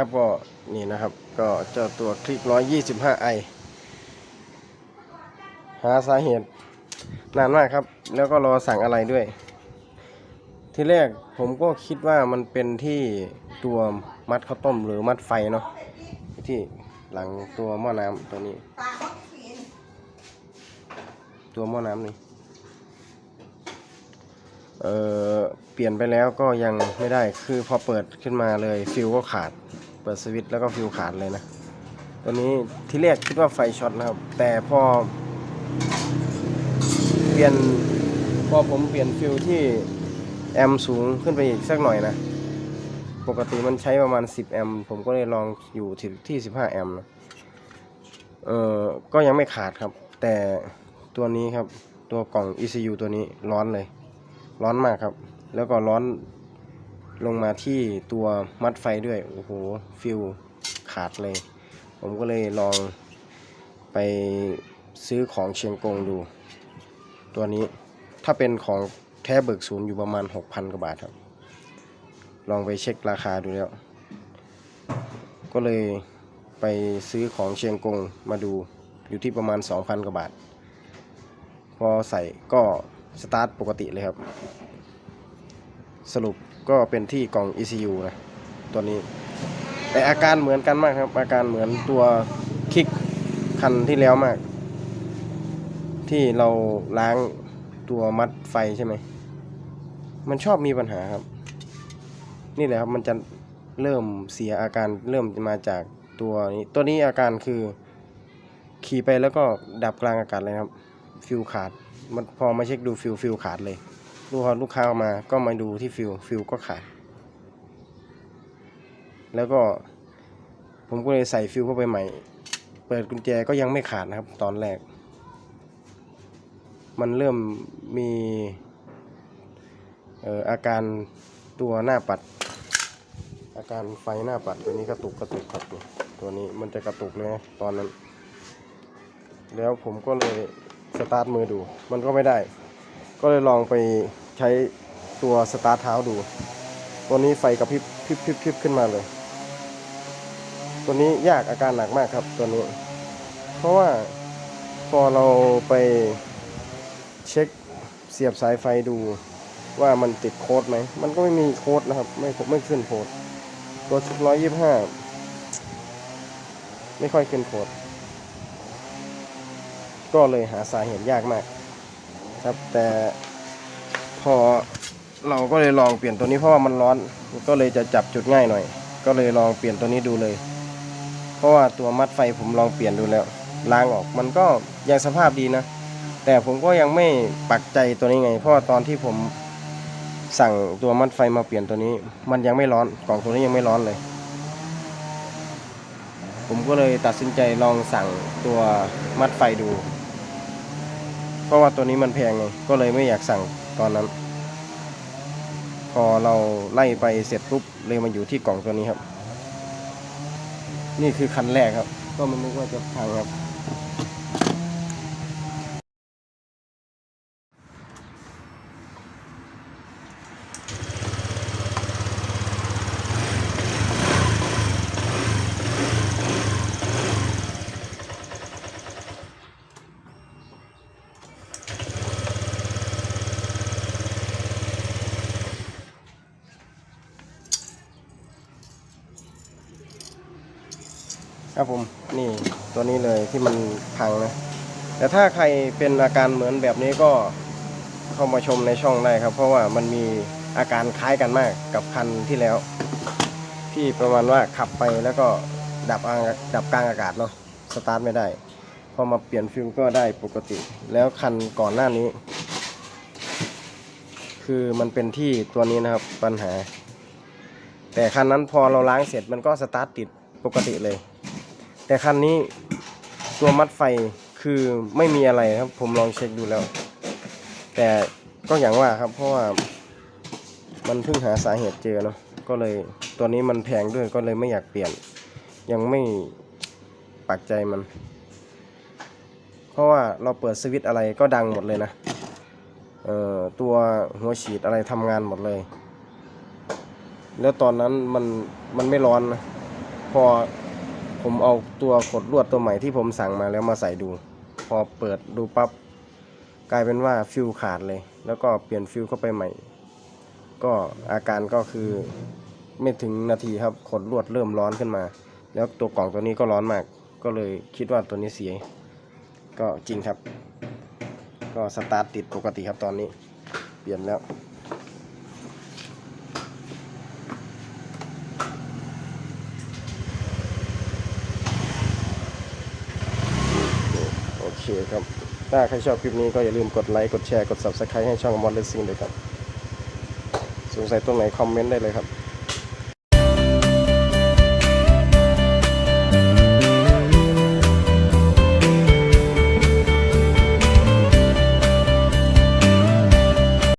ครับก็นี่นะครับก็เจ้าตัวคลิก 125i หาสาเหตุนานมากครับ แล้วก็รอสั่งอะไรด้วย ที่แรกผมก็คิดว่ามันเป็นที่ตัวมัดข้าวต้มหรือมัดไฟเนาะที่หลังตัวหม้อน้ำตัวนี้ ตัวหม้อน้ำนี่เออเปลี่ยนไปแล้วก็ยังไม่ได้คือพอเปิดขึ้นมาเลยฟิวก็ขาด ปิดสวิตช์แล้วก็ฟิวขาดเลยนะ ตัวนี้ที่แรกคิดว่าไฟช็อตนะครับ แต่พอ เปลี่ยนพอผมเปลี่ยนฟิวที่แอมสูงขึ้นไปอีกสักหน่อยนะ ปกติมันใช้ประมาณ 10 แอมผมก็เลยลองอยู่ที่ที่ 15 แอมนะเออก็ยังไม่ขาดครับ แต่ตัวนี้ครับตัวกล่อง ECU ตัวนี้ร้อนเลย ร้อนมากครับ แล้วก็ร้อน ลงมาที่ตัวมัดไฟด้วย โอ้โห ฟิวขาดเลย ผมก็เลยลองไปซื้อของเชียงกงดู ตัวนี้ถ้าเป็นของแท้เบิกศูนย์อยู่ประมาณ 6,000 กว่าบาทครับ ลองไปเช็คราคาดูแล้ว ก็เลยไปซื้อของเชียงกงมาดูอยู่ที่ประมาณ 2,000 กว่าบาท พอใส่ก็สตาร์ทปกติเลยครับ สรุป ก็เป็นที่กล่อง ECU นะตัวนี้แต่อาการเหมือนกันมากครับ อาการเหมือนตัวคลิกคันที่แล้วมาก ที่เราล้างตัวมัดไฟใช่ไหมมันชอบมีปัญหาครับ นี่แหละครับมันจะเริ่มเสียอาการเริ่มมาจากตัวนี้ ตัวนี้อาการคือขี่ไปแล้วก็ดับกลางอากาศเลยครับ ฟิวขาด มันพอมาเช็คดูฟิวฟิวขาดเลย ลูกค้าลูกค้าเอามาก็มาดูที่ฟิวฟิวก็ขาด แล้วก็ผมก็เลยใส่ฟิวเข้าไปใหม่ เปิดกุญแจก็ยังไม่ขาดนะครับ ตอนแรก มันเริ่มมีเอ่ออาการตัวหน้าปัด อาการไฟหน้าปัดตัวนี้กระตุกกระตุกครับตัวนี้มันจะกระตุกเลยนะตอนนั้น แล้วผมก็เลยสตาร์ทมือดู มันก็ไม่ได้ ก็เลยลองไปใช้ตัวสตาร์ทเท้าดู ตัวนี้ไฟกระพริบพริบพริบพริบขึ้นมาเลย ตัวนี้ยากอาการหนักมากครับตัวนี้ เพราะว่าพอเราไปเช็คเสียบสายไฟดูว่ามันติดโค้ดไหม มันก็ไม่มีโค้ดนะครับ ไม่ไม่ขึ้นโค้ด ตัวชุดร้อยยี่ห้าไม่ค่อยขึ้นโค้ด ก็เลยหาสาเหตุยากมาก ครับ แต่พอเราก็เลยลองเปลี่ยนตัวนี้เพราะว่ามันร้อนก็เลยจะจับจุดง่ายหน่อย ก็เลยลองเปลี่ยนตัวนี้ดูเลย เพราะว่าตัวมัดไฟผมลองเปลี่ยนดูแล้วล้างออกมันก็ยังสภาพดีนะ แต่ผมก็ยังไม่ปักใจตัวนี้ไง เพราะว่าตอนที่ผมสั่งตัวมัดไฟมาเปลี่ยนตัวนี้ มันยังไม่ร้อนกล่องตัวนี้ยังไม่ร้อนเลย ผมก็เลยตัดสินใจลองสั่งตัวมัดไฟดู เพราะว่าตัวนี้มันแพงไงก็เลยไม่อยากสั่งตอนนั้น พอเราไล่ไปเสร็จปุ๊บเลยมาอยู่ที่กล่องตัวนี้ครับ นี่คือคันแรกครับ ก็ไมันนึกว่าจะพังครับ ครับผมนี่ตัวนี้เลยที่มันพังนะ แต่ถ้าใครเป็นอาการเหมือนแบบนี้ก็เข้ามาชมในช่องได้ครับ เพราะว่ามันมีอาการคล้ายกันมากกับคันที่แล้ว ที่ประมาณว่าขับไปแล้วก็ดับอางดับกลางอากาศเนาะสตาร์ทไม่ได้ พอมาเปลี่ยนฟิวก็ได้ปกติ แล้วคันก่อนหน้านี้ คือมันเป็นที่ตัวนี้นะครับปัญหา แต่คันนั้นพอเราล้างเสร็จมันก็สตาร์ทติดปกติเลย แต่คันนี้ตัวมัดไฟคือไม่มีอะไรครับ ผมลองเช็คดูแล้ว แต่ก็อย่างว่าครับ เพราะว่ามันเพิ่งหาสาเหตุเจอเนาะก็เลยตัวนี้มันแพงด้วยก็เลยไม่อยากเปลี่ยน ยังไม่ปักใจมัน เพราะว่าเราเปิดสวิตอะไรก็ดังหมดเลยนะเอ่อตัวหัวฉีดอะไรทำงานหมดเลย แล้วตอนนั้นมันมันไม่ร้อนนะพอ ผมเอาตัวขดลวดตัวใหม่ที่ผมสั่งมาแล้วมาใส่ดู พอเปิดดูปั๊บกลายเป็นว่าฟิวขาดเลย แล้วก็เปลี่ยนฟิวเข้าไปใหม่ ก็อาการก็คือไม่ถึงนาทีครับขดลวดเริ่มร้อนขึ้นมา แล้วตัวกล่องตัวนี้ก็ร้อนมาก ก็เลยคิดว่าตัวนี้เสีย ก็จริงครับ ก็สตาร์ทติดปกติครับตอนนี้ เปลี่ยนแล้ว คครับ ถ้าใครชอบคลิปนี้ก็อย่าลืมกดไลค์ กดแชร์ กด Subscribe ให้ช่องมอ d เลสซิ่งด้วยครับ สงสัยตรงไหนคอมเมนต์ได้เลยครับ